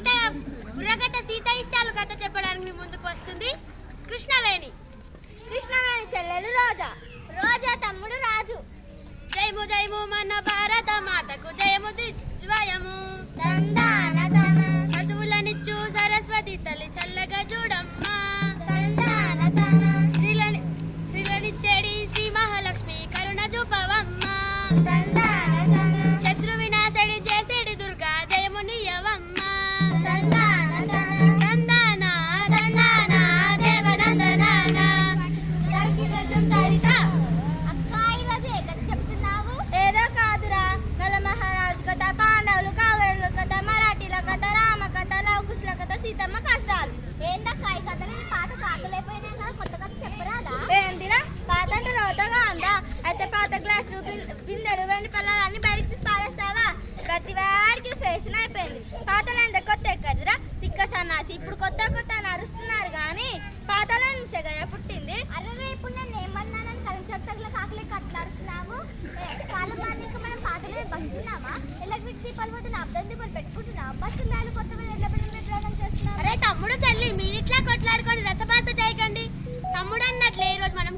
సీత బుర్రకథ సీత ఇష్టాలు కథ చెప్పడానికి మీ ముందుకు వస్తుంది. కృష్ణవేణి. కృష్ణవేణి చెల్లెలు రోజా. రోజా తమ్ముడు రాజు. జయము జయము మన భారత మాతకు జయము దిశ్వయము తందాన దీపాలు పోతే అర్థం దీపాలు పెట్టుకుంటున్నావు బస్సులు రాళ్ళు కొత్త ఎట్లా పెట్టి ప్రయోగం చేస్తున్నావు అరే తమ్ముడు చెల్లి మీరిట్లా కొట్లాడుకొని రసపాస చేయకండి. తమ్ముడు అన్నట్లే ఈరోజు మనం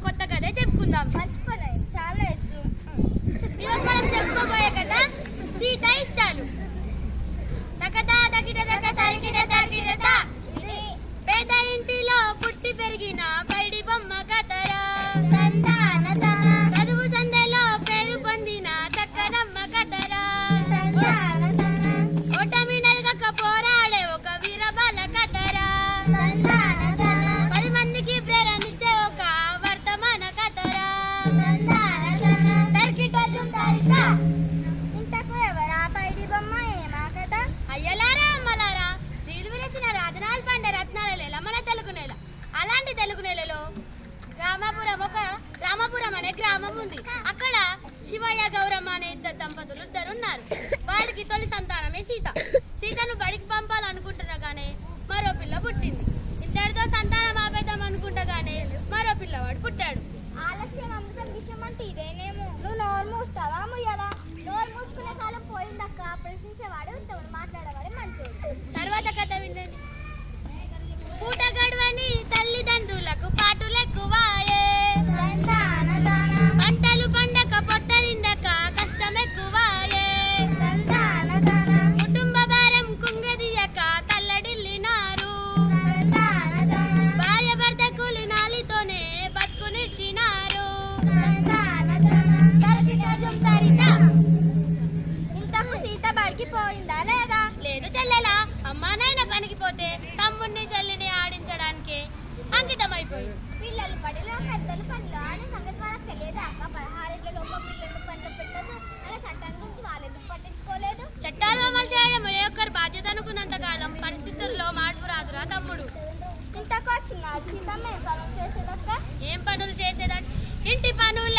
నెలలో రామాపురం ఒక రామాపురం అనే గ్రామం ఉంది. అక్కడ శివయ్య గౌరమ్మ అనే ఇద్దరు దంపతులు ఇద్దరు ఉన్నారు వాళ్ళకి తొలి సంతానమే సీత. సీతను బడికి పంపాలనుకుంటున్నారు పడిలో పెద్దలు పనులు అనే సంగతి వాళ్ళకి తెలియదు. అక్క పదహారేళ్ళ లోపల పిల్లలు పనులు పెట్టదు. అనే చట్టం గురించి వాళ్ళు ఎందుకు పట్టించుకోలేదు? చట్టాలు అమలు చేయడం ఏ ఒక్కరి బాధ్యత అనుకున్నంత కాలం పరిస్థితుల్లో మార్పు రాదురా తమ్ముడు. ఇంతకు వచ్చిన పనులు చేసేదక్క? ఏం పనులు చేసేదంటే ఇంటి పనులే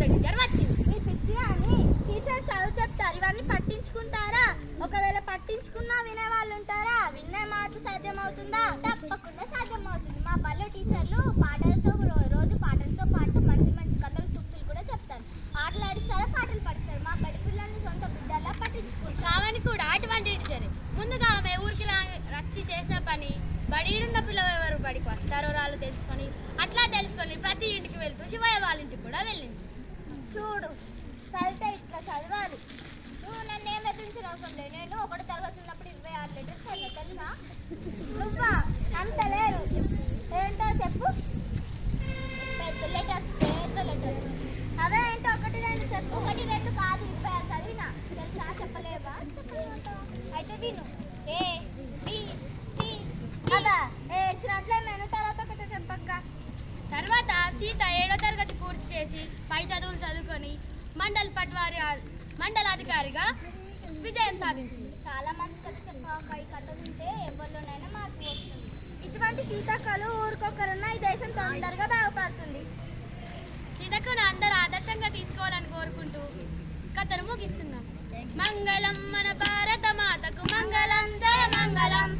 శ్రావణి టీచర్ వచ్చింది మీ పిచ్చి అని టీచర్ చదువు చెప్తారు. ఇవన్నీ పట్టించుకుంటారా? ఒకవేళ పట్టించుకున్నా వినే వాళ్ళు ఉంటారా వినే మార్పు సాధ్యమవుతుందా? తప్పకుండా సాధ్యమవుతుంది. మా పల్లె టీచర్లు పాటలతో రోజు పాటలతో పాటు మంచి మంచి కథలు సూక్తులు కూడా చెప్తారు. ఆటలు ఆడిస్తారా? పాటలు పడతారు. మా బడి పిల్లల్ని సొంత బిడ్డలా పట్టించుకుంటారు. శ్రావణి కూడా అటువంటి టీచరే. ముందుగా ఆమె ఊరికి రా- రచ్చి చేసిన పని బడిడున్న పిల్లలు ఎవరు బడికి వస్తారో రాళ్ళు తెలుసుకొని అట్లా తెలుసుకొని ప్రతి ఇంటికి వెళ్తూ శివయ్య వాళ్ళ ఇంటికి కూడా వెళ్ళింది. చూడు. చదివితే ఇట్లా చదవాలి. నువ్వు నన్ను ఏం ఎదిరించిన అవసరం లేదు. నేను ఒకటి తరగతి ఉన్నప్పుడు ఇరవై ఆరు లెటర్స్ చదివా తెలుసా? నువ్వా? అంత లేదు. ఏంటో చెప్పు. పెద్ద లెటర్స్ పెద్ద లెటర్స్ అవే ఏంటో ఒకటి రెండు చెప్పు. ఒకటి రెండు కాదు ఇరవై ఆరు చదివినా. తెలుసా? చెప్పలేవా? అయితే విను. ఏ బి సి అదా ఏడ్చినట్లే నేను తర్వాత ఒకటి చెప్పక్క. తర్వాత సీత ఏడో చేసి పై చదువులు చదువుకొని మండల్ పట్వారి మండలాధికారిగా విజయం సాధించింది. చాలా మంచి కథ చెప్పాక ఈ కథ వింటే ఎవరిలోనైనా మార్పు వస్తుంది. ఇటువంటి సీతక్కలు ఊరికొకరున్న ఈ దేశం తొందరగా బాగుపడుతుంది. సీతక్కను అందరూ ఆదర్శంగా తీసుకోవాలని కోరుకుంటూ కథను ముగిస్తున్నాం. మంగళం మన భారత మాతకు మంగళం జయ మంగళం